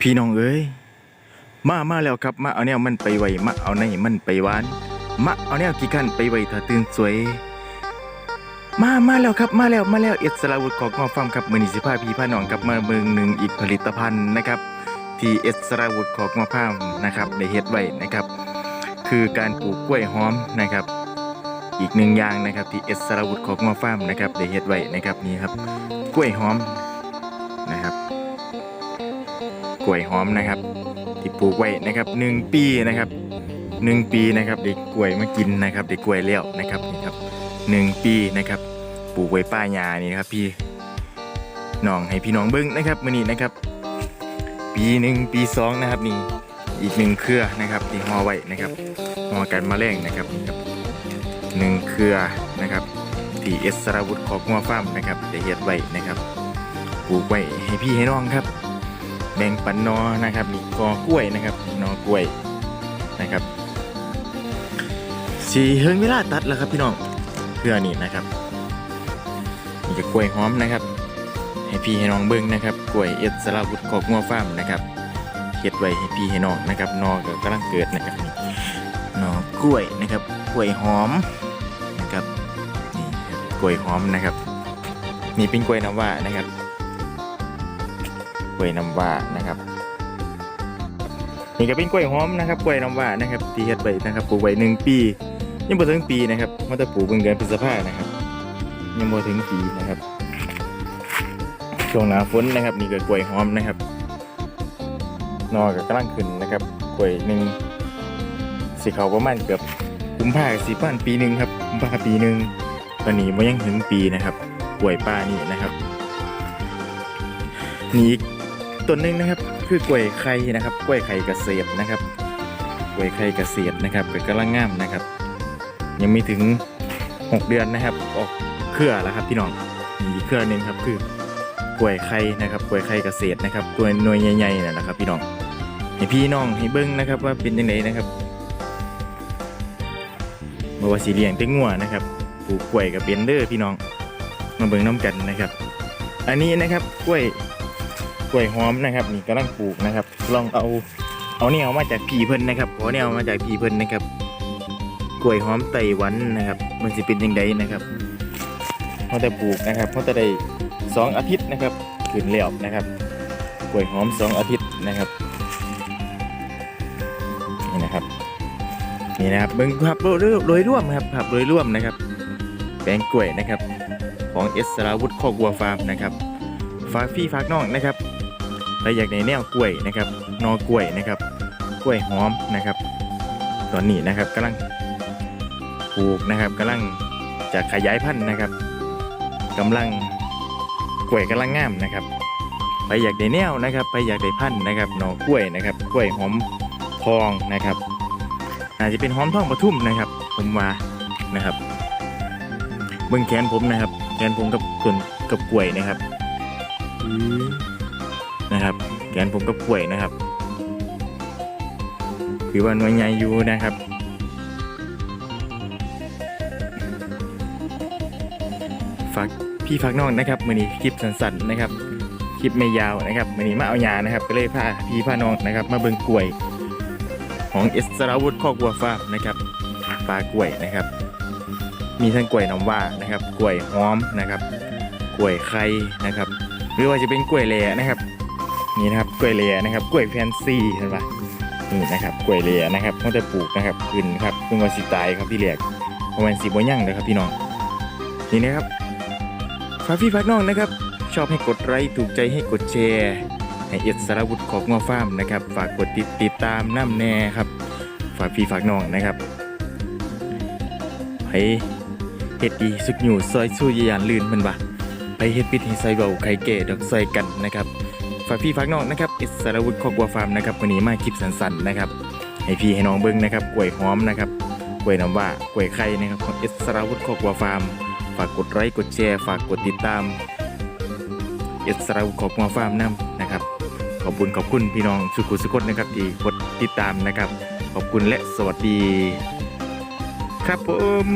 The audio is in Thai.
พี่น้องเอ้ย มามาแล้วครับ มาเอาแนวมันไปไวมาเอาในมันไปหวาน มาเอาแนวกี่กันไปไวถ้าตื่นสวย มามาแล้วครับ มาแล้วมาแล้วเอสราวุธของงอฟาร์มครับมือนิสิพาพี่พาน้องครับมาเมืองหนึ่งอีกผลิตภัณฑ์นะครับ ที่เอสราวุธของงอฟาร์มนะครับได้เฮ็ดไว้นะครับ คือการปลูกกล้วยหอมนะครับ อีกหนึ่งอย่างนะครับที่เอสราวุธของงอฟาร์มนะครับได้เฮ็ดไว้นะครับนี่ครับกล้วยหอมนะครับ วยหอมนะครับที่ปลูกไว้นะครับหนึ่งปีนะครับหนึ่งปีนะครับเด็กกล้วยมากินนะครับเด็กกล้วยแล้วนะครับนี่ครับหนึ่งปีนะครับปลูกไว้ป้ายานี่นะครับพี่น้องให้พี่น้องเบิ้งนะครับมื้อนี้นะครับ ปีหนึ่งปีสองนะครับนี่อีกหนึ่งเครือนะครับที่ห่อไว้นะครับห่อกันแมลงนะครับนี่ครับหนึ่งเครือนะครับที่เอสราวุธของงัวฟาร์มนะครับได้เฮ็ดไว้นะครับปลูกไว้ให้พี่ให้น้องครับ แบ่งปันนอนะครับนี่กอกล้วยนะครับนอกล้วยนะครับสีเฮิงเวลาตัดแล้วครับพี่น้องเพื่อนี่นะครับนี่จะกล้วยหอมนะครับ ให้พี่ให้น้องเบิ้งนะครับกล้วยเอสลาวุธกอกงัวฟ้าร์มนะครับเฮ็ดไว้ให้พี่ให้น้องนะครับนอก็กำลังเกิดนะครับนี่นอกล้วยนะครับกล้วยหอมนะครับนี่กล้วยหอมนะครับนี่เป็นกล้วยน้ำว้านะครับ ล้วยน้ำว้านะครับนี่ก็เป็นกล้วยหอมนะครับกล้วยน้ำว้านะครับที่เฮ็ดไว้นะครับปลูกไว้หนึ่งปียังบ่ถึงปีนะครับมันจะปลูกเบิ่งเดือนพฤษภานะครับยังบ่ถึงปีนะครับช่วงหน้าฝนนะครับ นี่ก็กล้วยหอมนะครับนอก็กำลังขึ้นนะครับกล้วยหนึ่งสีเขาประมาณเกือบกุมภาพันธ์สีป้านปีหนึ่งครับกุมภาพันธ์ปีหนึ่งตอนนี้มันยังถึงปีนะครับกล้วยป้านี่นะครับนี่ ต้นหนึ่งนะครับ คือกล้วยไข่นะครับกล้วยไข่เกษตรนะครับกล้วยไข่เกษตรนะครับก็กำลังงามนะครับ ยังไม่ถึง 6 เดือนนะครับ ออกเครือแล้วครับพี่น้องมีเครือหนึ่งครับคือกล้วยไข่นะครับกล้วยไข่เกษตรนะครับกล้วยหน่วยใหญ่ๆนะครับ พี่น้องให้พี่น้องให้เบิ้งนะครับว่าเป็นยังไงนะครับบ่ว่าสีเลี้ยงเต็งัวนะครับปลูกกล้วยกับเบนเดอร์พี่น้องมาเบิ้งน้ำกันนะครับ อันนี้นะครับกล้วย กล้วยหอมนะครับ นี่กำลังปลูกนะครับ ลองเอาเอาเนี่ยเอามาจากพีเพิ่นนะครับขอเนี่ยเอามาจากพีเพิ่นนะครับกล้วยหอมไต้หวันนะครับ มันสิเป็นยังไงนะครับเขาจะปลูกนะครับเขาจะได้สองอาทิตย์นะครับขึ้นแล้วนะครับกล้วยหอมสองอาทิตย์นะครับนี่นะครับนี่นะครับเบิ่งภาพโดยโดยรวมครับภาพโดยร่วมนะครับแปลงกล้วยนะครับ ของเอสราวุธคอกวัวฟาร์มนะครับ ฝากพี่ฝากน้องนะครับใครอยากในแนวกล้วยนะครับนอกล้วยนะครับ กล้วยหอมนะครับ ตอนนี้นะครับกำลังปลูกนะครับกำลังจะขยายพันธุ์นะครับกำลังกล้วยกำลังงามนะครับไปอยากได้แนวนะครับ ไปอยากได้พันธุ์นะครับหนอกล้วยนะครับกล้วยหอมทองนะครับ อาจจะเป็นหอมทองปทุมนะครับ ผมว่านะครับเบื้องแขนผมนะครับแขนผมกับส่วนกับกล้วยนะครับ นะครับแขนผมกับกล้วยนะครับ คือว่าหน่วยใหญ่อยู่นะครับฝากพี่ฝากน้องนะครับมือนี้คลิปสั้นๆนะครับคลิปไม่ยาวนะครับมือนี้มาเอายานะครับ ก็เลยพาพี่พาน้องนะครับ มาเบิ่งกล้วย ของเอสราวุธคอกัวฟานะครับปลากล้วยนะครับ มีทั้งกล้วยน้ำว้านะครับกล้วยหอมนะครับกล้วยไข่นะครับ หรือว่าจะเป็นกล้วยแหล่นะครับ นี่นะครับกล้วยแหล่นะครับกล้วยแฟนซีเห็นปะนี่นะครับกล้วยแหล่นะครับเขาจะปลูกนะครับขึ้นครับเป็นวันสิตายครับพี่เลียกประมาณสีบยั่งเลยครับพี่น้องนี่นะครับฝากพี่ฝากน้องนะครับ ชอบให้กดไลค์ถูกใจให้กดแชร์ให้เอ็ดสารวุฒิของงัวฟาร์มนะครับ ฝากกดติดติดตามน้ำแน่ครับ ฝากพี่ฝากน้องนะครับให้เฮ็ดดีสุกอยู่ซอยสู้ยายานลื่นมันปะ ไปเฮ็ดพิธีใส่เบาไข่เก๋ดอกใส่กันนะครับฝากพี่ฝากน้องนะครับอิสระวุฒิครอบครัวฟาร์มนะครับวันนี้มาคลิปสั้นๆนะครับให้พี่ให้น้องเบิ้งนะครับกล้วยหอมนะครับกล้วยน้ำว้ากล้วยไข่นะครับของอิสระวุฒิครอบครัวฟาร์ม ฝากกดไลค์กดแชร์ฝากกดติดตามอิสระวุฒิครอบครัวฟาร์มนํนะครับขอบคุณขอบคุณพี่น้องสุขุสุขนนะครับที่กดติดตามนะครับ ขอบคุณและสวัสดี ครับผม